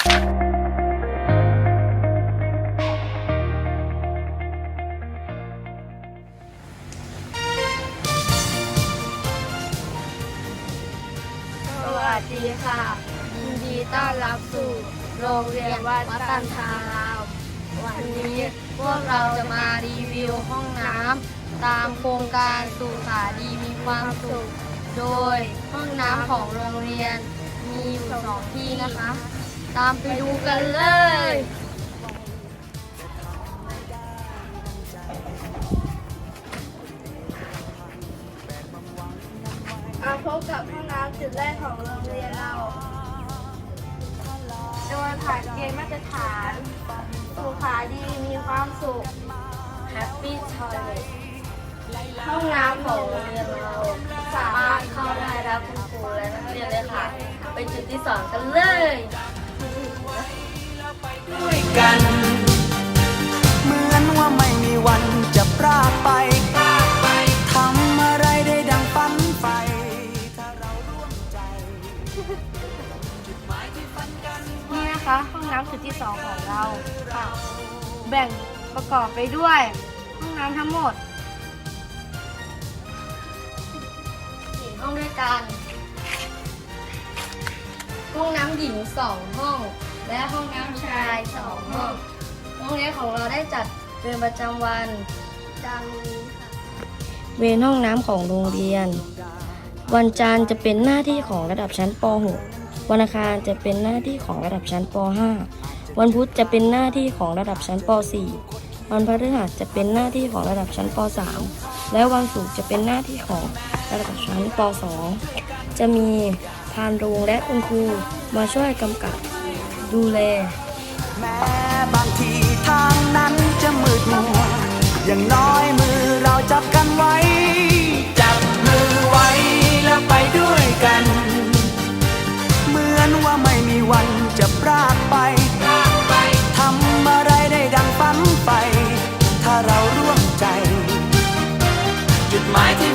สวัสดีค่ะ ยินดีต้อนรับสู่โรงเรียนวัดตันทาราม วันนี้พวกเราจะมารีวิวห้องน้ำตามโครงการสู่ขาดีมีความสุข โดยห้องน้ำของโรงเรียนมีอยู่สองที่นะคะ ตามไปดูกันเลย มาพบกับห้องน้ำจุดแรกของโรงเรียนเรา โดยผ่านเกณฑ์มาตรฐานสุขาดีมีความสุข Happy Toilet ห้องน้ำของโรงเรียนเรา สามารถเข้าได้ทั้งคุณครูและนักเรียนเลยค่ะไปจุดที่สองกันเลย กัน เหมือนว่าไม่มีวันจะพรากไปทำอะไรได้ดังฝันใฝ่ถ้าเราร่วมใจนี่นะคะ ห้องน้ำจุดที่สองของเราค่ะ แบ่งประกอบไปด้วย ห้องน้ำทั้งหมดสี่ห้องด้วยกัน ห้องน้ำหญิงสองห้อง และห้องน้ำชายสองห้องโรงเรียนของเราได้จัดเวรประจำวันดังนี้ค่ะ เวรห้องน้ำของโรงเรียน วันจันทร์จะเป็นหน้าที่ของระดับชั้นป .6 วันอังคารจะเป็นหน้าที่ของระดับชั้นป .5 วันพุธจะเป็นหน้าที่ของระดับชั้นป .4 วันพฤหัสจะเป็นหน้าที่ของระดับชั้นป .3 และวันศุกร์จะเป็นหน้าที่ของระดับชั้นป .2 จะมีพานโรงและคุณครูมาช่วยกำกับ ดูแล แม้บางทีทางนั้นจะมืดมัว อย่างน้อยมือเราจับกันไว้ จับมือไว้แล้วไปด้วยกัน เหมือนว่าไม่มีวันจะพรากไปทำอะไรได้ดังฝันไป ถ้าเราร่วมใจ จุดหมายที่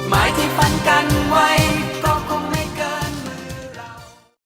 ดหมายที่ฝันกันไว้